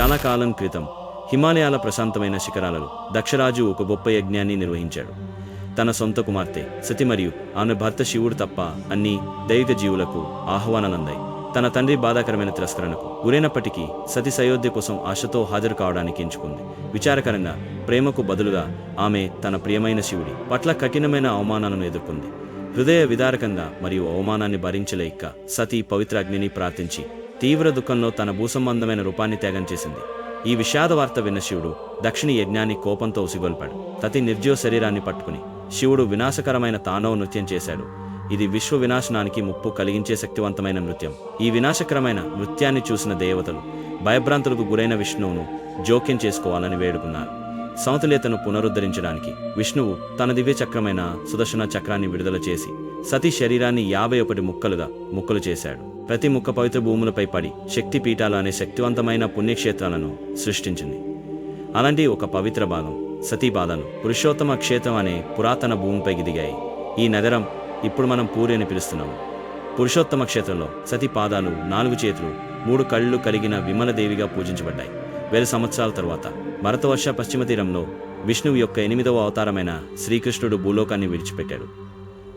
చాలా కాలం క్రితం హిమాలయాల ప్రశాంతమైన శిఖరాలలో దక్షరాజు ఒక గొప్ప యజ్ఞాన్ని నిర్వహించాడు. తన సొంత కుమార్తె సతి మరియు ఆమె భర్త శివుడు తప్ప అన్ని దైవిక జీవులకు ఆహ్వానాలందాయి. తన తండ్రి బాధాకరమైన తిరస్కరణకు గురైనప్పటికీ సతి సయోధ్య కోసం ఆశతో హాజరు కావడానికి ఎంచుకుంది. విచారకరంగా ప్రేమకు బదులుగా ఆమె తన ప్రియమైన శివుడి పట్ల కఠినమైన అవమానాలను ఎదుర్కొంది. హృదయ విదారకంగా మరియు అవమానాన్ని భరించలేక సతీ పవిత్ర అగ్నిని ప్రార్థించి తీవ్ర దుఃఖంలో తన భూసంబంధమైన రూపాన్ని త్యాగం చేసింది. ఈ విషాద వార్త విన్న శివుడు దక్షిణి యజ్ఞాన్ని కోపంతో ఉసిగొల్పాడు తతి నిర్జీవ శరీరాన్ని పట్టుకుని శివుడు వినాశకరమైన తానవ నృత్యం చేశాడు. ఇది విశ్వ వినాశనానికి ముప్పు కలిగించే శక్తివంతమైన నృత్యం. ఈ వినాశకరమైన నృత్యాన్ని చూసిన దేవతలు భయభ్రాంతులకు గురైన విష్ణువును జోక్యం చేసుకోవాలని వేడుకున్నారు. సమతుల్యతను పునరుద్ధరించడానికి విష్ణువు తన దివ్య చక్రమైన సుదర్శన చక్రాన్ని విడుదల చేసి సతి శరీరాన్ని యాభై ఒకటి ముక్కలుగా ముక్కలు చేశాడు. ప్రతి ముక్క పవిత్ర భూములపై పడి శక్తి పీఠాలు అనే శక్తివంతమైన పుణ్యక్షేత్రాలను సృష్టించింది. అలాంటి ఒక పవిత్ర భాగం సతీపాదాలు పురుషోత్తమ క్షేత్రం అనే పురాతన భూమిపైకి దిగాయి. ఈ నగరం ఇప్పుడు మనం పూరి అని పిలుస్తున్నాము. పురుషోత్తమ క్షేత్రంలో సతి పాదాలు నాలుగు చేతులు మూడు కళ్ళు కలిగిన విమలదేవిగా పూజించబడ్డాయి. వేల సంవత్సరాల తరువాత భరతవర్ష పశ్చిమ తీరంలో విష్ణువు యొక్క ఎనిమిదవ అవతారమైన శ్రీకృష్ణుడు భూలోకాన్ని విడిచిపెట్టాడు.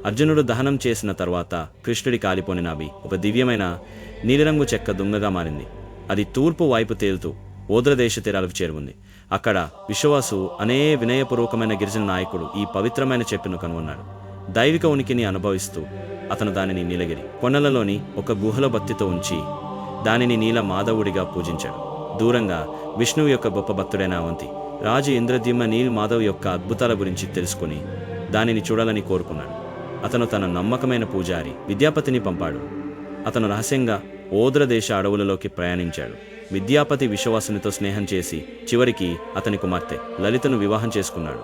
అర్జునుడు దహనం చేసిన తర్వాత కృష్ణుడి కాలిపోని నాభి ఒక దివ్యమైన నీలిరంగు చెక్క దుంగగా మారింది. అది తూర్పు వైపు తేలుతూ ఓద్రదేశ తీరాలకు చేరుకుంది. అక్కడ విశ్వాసు అనే వినయపూర్వకమైన గిరిజన నాయకుడు ఈ పవిత్రమైన చెట్టును కనుగొన్నాడు. దైవిక ఉనికిని అనుభవిస్తూ అతను దానిని నీలగిరి కొండలలోని ఒక గుహల భక్తితో ఉంచి దానిని నీల మాధవుడిగా పూజించాడు. దూరంగా విష్ణువు యొక్క గొప్ప భక్తుడైన అవంతి రాజు ఇంద్రద్యుమ్న నీల్ మాధవ్ యొక్క అద్భుతాల గురించి తెలుసుకుని దానిని చూడాలని కోరుకున్నాడు. అతను తన నమ్మకమైన పూజారి విద్యాపతిని పంపాడు. అతను రహస్యంగా ఓద్రదేశ అడవులలోకి ప్రయాణించాడు. విద్యాపతి విశ్వవాసునితో స్నేహం చేసి చివరికి అతని కుమార్తె లలితను వివాహం చేసుకున్నాడు.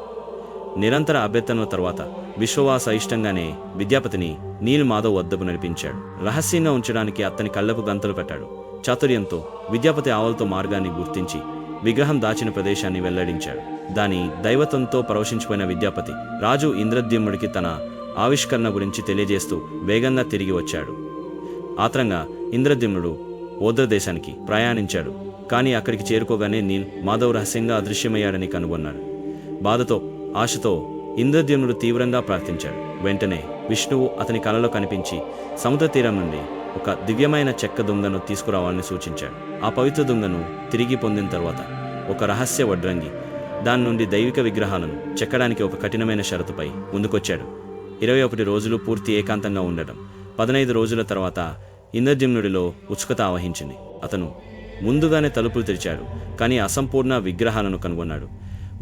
నిరంతర అభ్యర్థనల తర్వాత విశ్వవాస ఇష్టంగానే విద్యాపతిని నీల్ మాధవ్ వద్దకు నడిపించాడు. రహస్యంగా ఉంచడానికి అతని కళ్ళపు గంతలు పెట్టాడు. చాతుర్యంతో విద్యాపతి ఆవలతో మార్గాన్ని గుర్తించి విగ్రహం దాచిన ప్రదేశాన్ని వెల్లడించాడు. దాని దైవత్వంతో పరవశించిపోయిన విద్యాపతి రాజు ఇంద్రద్యుముడికి తన ఆవిష్కరణ గురించి తెలియజేస్తూ వేగంగా తిరిగి వచ్చాడు. ఆత్రంగా ఇంద్రద్యుమ్నుడు ఓద్ర దేశానికి ప్రయాణించాడు. కానీ అక్కడికి చేరుకోగానే నీల్ మాధవ్ రహస్యంగా అదృశ్యమయ్యాడని కనుగొన్నాడు. బాధతో ఆశతో ఇంద్రద్యుమ్నుడు తీవ్రంగా ప్రార్థించాడు. వెంటనే విష్ణువు అతని కలలో కనిపించి సముద్ర తీరం నుండి ఒక దివ్యమైన చెక్క దుంగను తీసుకురావాలని సూచించాడు. ఆ పవిత్ర దుంగను తిరిగి పొందిన తర్వాత ఒక రహస్య వడ్రంగి దాని నుండి దైవిక విగ్రహాలను చెక్కడానికి ఒక కఠినమైన షరతుపై ముందుకొచ్చాడు. ఇరవై ఒకటి రోజులు పూర్తి ఏకాంతంగా ఉండటం పదనైదు రోజుల తర్వాత ఇంద్రజిమ్నుడిలో ఉత్సుకత ఆవహించింది. అతను ముందుగానే తలుపులు తెరిచాడు కానీ అసంపూర్ణ విగ్రహాలను కనుగొన్నాడు.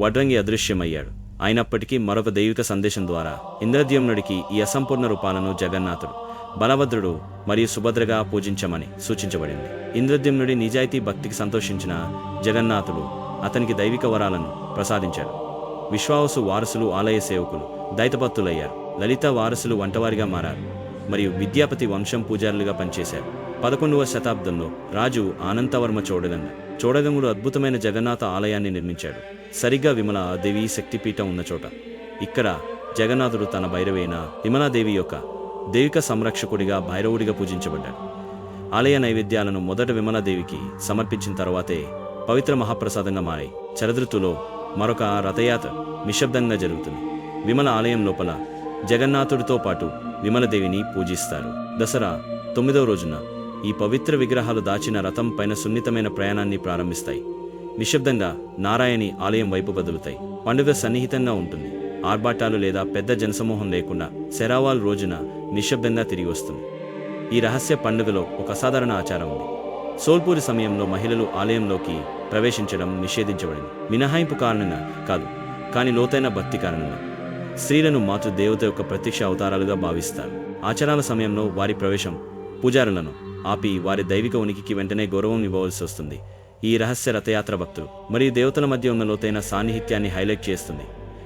వడ్రంగి అదృశ్యమయ్యాడు. అయినప్పటికీ మరొక దైవిక సందేశం ద్వారా ఇంద్రద్యుమ్నుడికి ఈ అసంపూర్ణ రూపాలను జగన్నాథుడు బలభద్రుడు మరియు సుభద్రగా పూజించమని సూచించబడింది. ఇంద్రద్యుమ్నుడి నిజాయితీ భక్తికి సంతోషించిన జగన్నాథుడు అతనికి దైవిక వరాలను ప్రసాదించాడు. విశ్వావసు వారసులు ఆలయ సేవకులు దైతభక్తులయ్యారు. లలిత వారసులు వంటవారిగా మారారు మరియు విద్యాపతి వంశం పూజారులుగా పనిచేశారు. పదకొండవ శతాబ్దంలో రాజు ఆనంతవర్మ చోడగంగ చోడగంగుడు అద్భుతమైన జగన్నాథ ఆలయాన్ని నిర్మించాడు. సరిగ్గా విమల దేవి శక్తిపీఠం ఉన్న చోట. ఇక్కడ జగన్నాథుడు తన భైరవైన విమలాదేవి యొక్క దైవిక సంరక్షకుడిగా భైరవుడిగా పూజించబడ్డాడు. ఆలయ నైవేద్యాలను మొదట విమలాదేవికి సమర్పించిన తర్వాతే పవిత్ర మహాప్రసాదంగా మారాయి చరదృతులో మరొక రథయాత్ర నిశ్శబ్దంగా జరుగుతుంది. విమల ఆలయం లోపల జగన్నాథుడితో పాటు విమలదేవిని పూజిస్తారు. దసరా తొమ్మిదవ రోజున ఈ పవిత్ర విగ్రహాలు దాచిన రథం పైన సున్నితమైన ప్రయాణాన్ని ప్రారంభిస్తాయి. నిశ్శబ్దంగా నారాయణి ఆలయం వైపు కదులుతాయి పండుగ సన్నిహితంగా ఉంటుంది. ఆర్భాటాలు లేదా పెద్ద జనసమూహం లేకుండా శరావాల్ రోజున నిశ్శబ్దంగా తిరిగి వస్తుంది. ఈ రహస్య పండుగలో ఒక అసాధారణ ఆచారం ఉంది. సోల్పూరి సమయంలో మహిళలు ఆలయంలోకి ప్రవేశించడం నిషేధించబడింది. మినహాయింపు కారణంగా కాదు కానీ లోతైన భక్తి కారణంగా. స్త్రీలను మాతృ దేవత యొక్క ప్రత్యక్ష అవతారాలుగా భావిస్తారు. ఆచారాల సమయంలో వారి ప్రవేశం పూజారులను ఆపి వారి దైవిక ఉనికికి వెంటనే గౌరవం ఇవ్వవలసి వస్తుంది. ఈ రహస్య రథయాత్ర భక్తులు మరియు దేవతల మధ్య ఉన్న లోతైన సాన్నిహిత్యాన్ని హైలైట్ చేస్తుంది.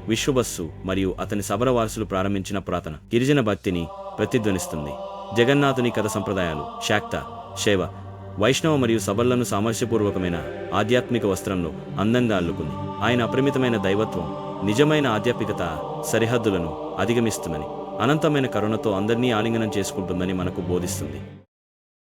విశ్వబస్సు మరియు అతని సబర వారసులు ప్రారంభించిన పురాతన గిరిజన భక్తిని ప్రతిధ్వనిస్తుంది. జగన్నాథుని కథ సంప్రదాయాలు శాక్త శైవ వైష్ణవ మరియు సబర్లను సామరస్యపూర్వకమైన ఆధ్యాత్మిక వస్త్రంలో అందంగా అల్లుకుంది ఆయన అపరిమితమైన దైవత్వం నిజమైన ఆధ్యాత్మికత సరిహద్దులను అధిగమిస్తుందని అనంతమైన కరుణతో అందరినీ ఆలింగనం చేసుకుంటుందని మనకు బోధిస్తుంది.